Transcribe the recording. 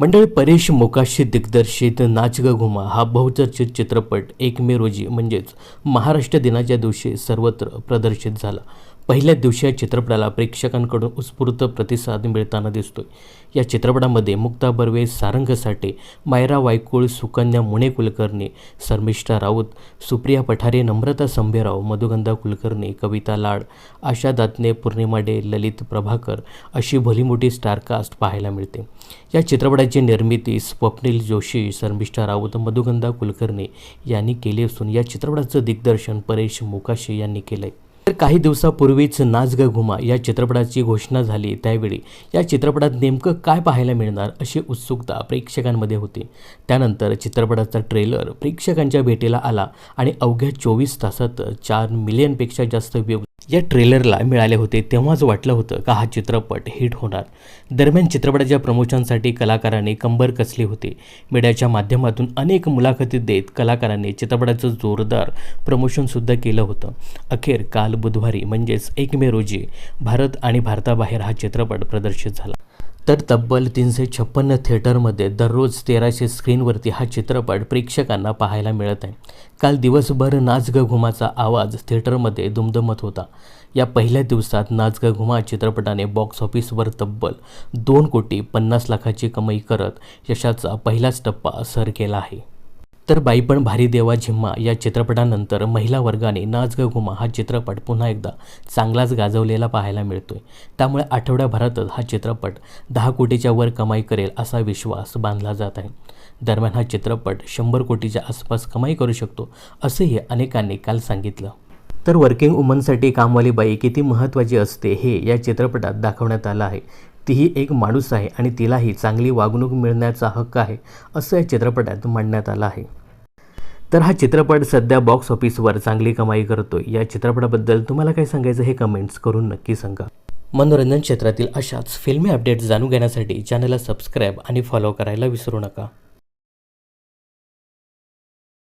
मंडळी परेश मोकाशी दिग्दर्शित नाच ग घुमा हा बहुचर्चित चित्रपट एक मे रोजी म्हणजेच महाराष्ट्र दिनाच्या दिवशी सर्वत्र प्रदर्शित झाला. पहिल्याच दिवशी या चित्रपटाला प्रेक्षकांकडून उत्स्फूर्त प्रतिसाद मिळताना दिसतोय. या चित्रपटामध्ये मुक्ता बर्वे सारंग साठे मायरा वायकुळ सुकन्या मुणे कुलकर्णी शर्मिष्ठा राऊत सुप्रिया पठारे नम्रता संभेराव मधुगंधा कुलकर्णी कविता लाड आशा दातने पूर्णिमा डे ललित प्रभाकर अशी भलीमोठी स्टारकास्ट पाहायला मिळते. या चित्रपटाची निर्मिती स्वप्नील जोशी शर्मिष्ठा राऊत मधुगंधा कुलकर्णी यांनी केली असून या चित्रपटाचं दिग्दर्शन परेश मोकाशी यांनी केलं आहे तर काही दिवसापूर्वीच नाच ग घुमा या चित्रपटाची घोषणा झाली. त्यावेळी या चित्रपटात नेमकं काय पाहायला मिळणार अशी उत्सुकता प्रेक्षकांमध्ये होती. त्यानंतर चित्रपटाचा ट्रेलर प्रेक्षकांच्या भेटीला आला आणि अवघ्या चोवीस तासात चार मिलियनपेक्षा जास्त व्ह्यू या ट्रेलरला मिळाले होते तेव्हाच वाटलं होतं का हा चित्रपट हिट होणार. दरम्यान चित्रपटाच्या प्रमोशनसाठी कलाकारांनी कंबर कसली होती. मीडियाच्या माध्यमातून अनेक मुलाखती देत कलाकारांनी चित्रपटाचं जोरदार प्रमोशनसुद्धा केलं होतं. अखेर काल बुधवारी म्हणजेच एक मे रोजी भारत आणि भारताबाहेर हा चित्रपट प्रदर्शित झाला. तर तब्बल तीनशे छप्पन्न थिएटरमध्ये दररोज तेराशे स्क्रीनवरती हा चित्रपट प्रेक्षकांना पाहायला मिळत आहे. काल दिवसभर नाचग घुमाचा आवाज थिएटरमध्ये दुमदमत होता. या पहिल्या दिवसात नाचग घुमा चित्रपटाने बॉक्स ऑफिसवर तब्बल दोन कोटी पन्नास लाखाची कमाई करत यशाचा पहिलाच टप्पा सर केला आहे. तर बाई पण भारी देवा झिम्मा या चित्रपटानंतर महिला वर्गाने नाच ग घुमा हा चित्रपट पुन्हा एकदा चांगलाच गाजवलेला पाहायला मिळतोय. त्यामुळे आठवड्याभरातच हा चित्रपट दहा कोटीच्या वर कमाई करेल असा विश्वास बांधला जात आहे. दरम्यान हा चित्रपट शंभर कोटीच्या आसपास कमाई करू शकतो असंही अनेकांनी काल सांगितलं. तर वर्किंग वुमनसाठी कामवाली बाई किती महत्त्वाची असते हे या चित्रपटात दाखवण्यात आलं आहे. तीही एक माणूस आहे आणि तिलाही चांगली वागणूक मिळण्याचा हक्क आहे असं या चित्रपटात मांडण्यात आलं आहे. तर हा चित्रपट सध्या बॉक्स ऑफिसवर चांगली कमाई करतोय. या चित्रपटाबद्दल तुम्हाला काय सांगायचं हे कमेंट्स करून नक्की सांगा. मनोरंजन क्षेत्रातील अशाच फिल्मी अपडेट्स जाणून घेण्यासाठी चॅनलला सबस्क्राईब आणि फॉलो करायला विसरू नका.